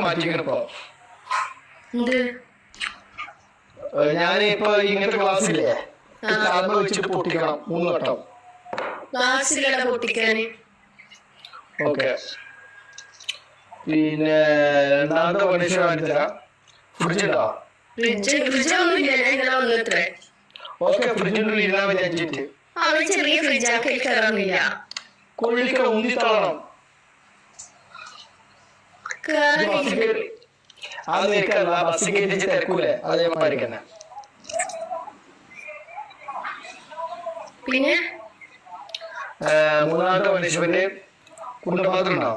മാറ്റിക്കണിപ്പോ ഞാൻ ഞാനിപ്പോ ഇങ്ങനത്തെ ക്ലാസ് ഇല്ലേ കാർബൺ വെച്ചിട്ട് പൊട്ടിക്കണം മൂന്ന് വട്ടം. ക്ലാസ്സിലട പൊട്ടിക്കാന് ഓക്കെ. പിന്നെ രണ്ടാമത്തെ പണിഷ കാണിച്ചുതരാം ഫ്രിഡ്ജ് ഉണ്ടോ ഫ്രിഡ്ജ് ഫ്രിഡ്ജ് ഒന്നുമില്ല ഞാൻ ഇന്നലെ വന്നത്രേ ഓക്കെ ഫ്രിഡ്ജിന്റെ ഉള്ളിൽ ഇരുന്നാ മതി അഞ്ചിട്ട് ചെറിയ ഫ്രിഡ്ജാക്കി കയറുന്നില്ല കൊള്ളിക്ക ഉന്തി തള്ളണം അത് നിൽക്കല്ല ബസ് കയറ്റിച്ച് തിരക്കൂലേ? അതേമാതിരി തന്നെ പിന്നെ? മൂന്നാമത്തെ പണിഷ്മെന്റ് കുണ്ടപാത്രം ഉണ്ടോ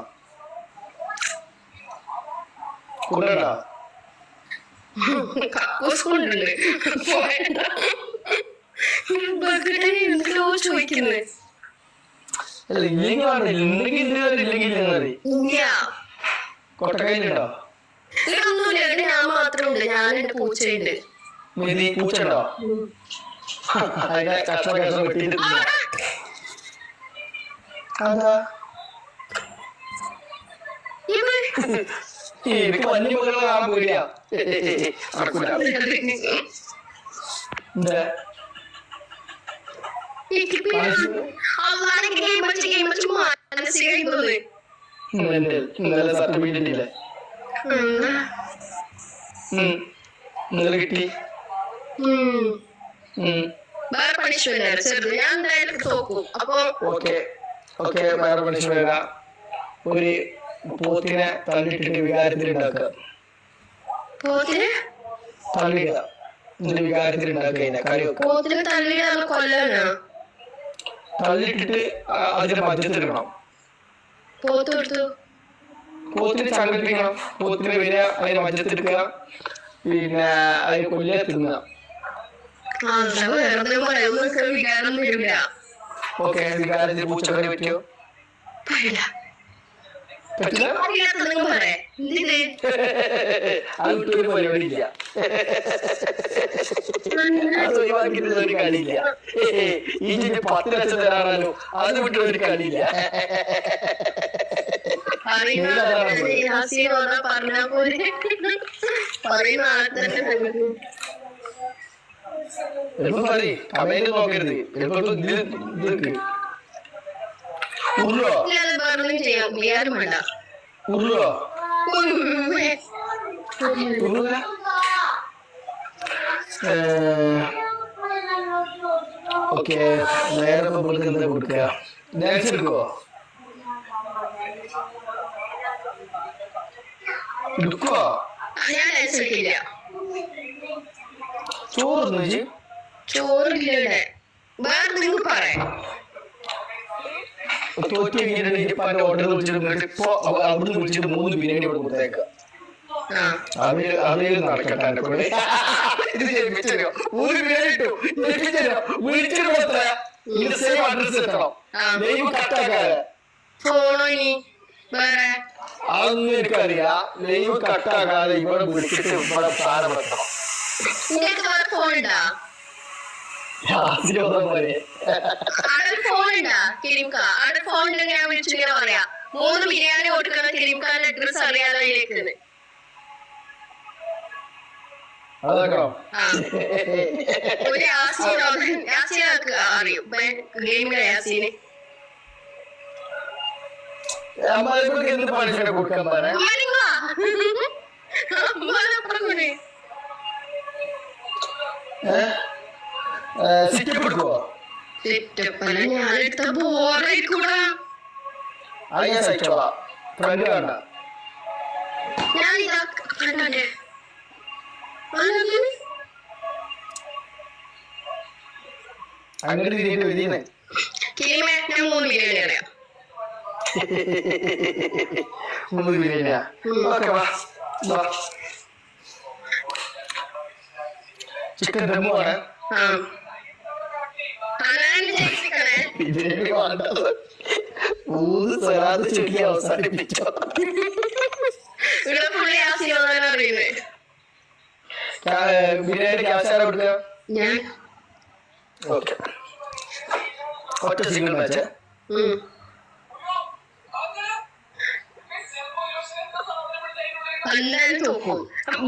കുണ്ടോ കക്കൂസ് കൊണ്ടുണ്ട്. ചോദിക്കുന്നത് ഇല്ലെങ്കിൽ ഇല്ലെങ്കിൽ ഇല്ല ഇല്ലെങ്കിൽ കൊട്ടക്കയിലുണ്ടോ? ഇതൊന്നുമില്ല ഇവിടെ ഞാൻ മാത്രമുണ്ട്. ഞാൻ എന്റെ പൂച്ചയുണ്ട്. മെതി പൂച്ചുണ്ടോ അതിനെ കഷ്ണം കഷ്ണം വെട്ടിയിട്ട് തിന്നാ. അതാ. എനിക്ക് വന്യമൃഗങ്ങളെ കാണാൻ പേടിയാ. നടക്കൂല. എന്താ? എനിക്ക് അള്ളാനെ ഇന്നലെ ഇന്നലെ സർട്ടിഫിക്കറ്റ് ഇല്ലേ ഉം. ഇന്നലെ കിട്ടി. വേറെ പണിഷ്മെന്റ് ചെറുത്. ഞാൻ എന്തായാലും തോക്കും അപ്പൊ ഓക്കെ. ഓക്കെ. വേറെ മനുഷ്യൻ ഒരു പോത്തിനെ തള്ളിയിട്ടിട്ട് വികാരത്തിൽ ഉണ്ടാക്കുക. പോത്തിന്? തള്ളിയിടുക എന്നിട്ട് പോത്തിന് കൊല്ലാനാ അതിന്റെ മധ്യത്തിലിടണം പോത്ത് കൊടുത്തു പോത്തിനെ ചങ്ങലിപ്പിക്കണം പോത്തിനെ മധ്യത്തിലെടുക്കുക പിന്നെ അതിന് കൊല്ലിയെ തിന്നുക. ഓക്കെ പറ്റില്ല. അത് വിട്ടൊരു പരിപാടി ഇല്ല. അത് ഒരു കളിയില്ല. ഈ പത്ത് ലക്ഷം തരാണല്ലോ അത് വിട്ട് ഒരു കളിയില്ല പറഞ്ഞാ പോലെ പറയുന്ന ആളെ തന്നെ പറയും. കമന്റ് നോക്കരുത്. ഉരുളോ? ഉരുളോ. ഉരുള. ഓക്കെ. നേരെ നമ്മൾക്ക് എന്താ കൊടുക്കുക ഡാൻസ് എടുക്കുവോ? എടുക്കുവോ ഞാൻ ഡാൻസ് കളിക്കില്ല ചോറ് ചോറില്ല ഇവിടെ വേറെ നിങ്ങൾ പറയാം. തോറ്റി കഴിഞ്ഞിട്ട് ഇനിയിപ്പോ ഓർഡർ വിളിച്ചിട്ട് ഇപ്പൊ അവ- അവിടുന്ന് വിളിച്ചിട്ട് മൂന്ന് ബിരിയാണി ഇവിടെ കൊടുത്തേക്കാം. അവർ നടക്കട്ടെ എന്റെ കൂടെ ഇത് ജയിപ്പിച്ചോ മൂന്ന് ബിരിയാണി ഇട്ടു. ജയിപ്പിച്ചോ വിളിച്ചിട്ട് കൊടുത്ത ഇതിന്റെ സെയിം അഡ്രസ് എത്തണം. നെയ്മ് കട്ടാക്കാതെ ഫോണോ വേറെ അതൊന്നും എനിക്കറിയാം കട്ടാക്കാതെ ഇവിടെ വിളിച്ചിട്ട് ഇവിടെ സാധനം മൂന്ന് ബിരിയാണി കൊടുക്കുന്ന കിരിംഖാന്റെ അഡ്രസ് അതാക്കണോ ആ. ഒരു അറിയും. ഗെയിമിലെ എന്ത് കൊടുക്കാൻ. സിറ്റപ്പ് എടുക്കുവോ? അത് ഞാൻ സഹിച്ചോളാം ഫ്രണ്ട് വേണ്ട. ഞാൻ ഇതാ കണ്ടേ അങ്ങോട്ട് തിരിയിട്ട് വിരിയുന്നേ കിരിമേ ഞാൻ മൂന്ന് ബിരിയാണി അറിയാം. മൂന്ന് ബിരിയാണിയാ ഓക്കെ വാ. വാ. ചിക്കൻ ദമ്മു ആണ്. ആ അതാണ് ജയിച്ചിക്കണേ ബിരിയാണി വേണ്ടത് മൂന്ന് സ്വലാത്ത് ചൊല്ലി അവസാനിപ്പിച്ചോ. ബിരിയാണി ക്യാഷ് കൊടുക്കുക ഞാൻ. ഓക്കെ. ഒറ്റ സിംഗിൾ മാച്ച് എല്ലാരും തോക്കും.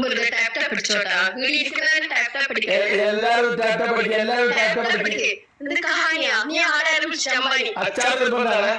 വെറുതെ ടാപ്റ്റാ പിടിച്ചോട്ടാ. വീട്ടിലിരിക്കുന്നവരെ ടാപ്റ്റാ പിടിക്കുക എല്ലാരും ടാപ്റ്റാ പിടിക്കുക എല്ലാരും ടാപ്റ്റാ പിടിക്കുക ഇത് കഹാനിയാ? നീ ആരാരും വിളിച്ചമ്പായി അച്ചാർ നിർബന്ധാണ്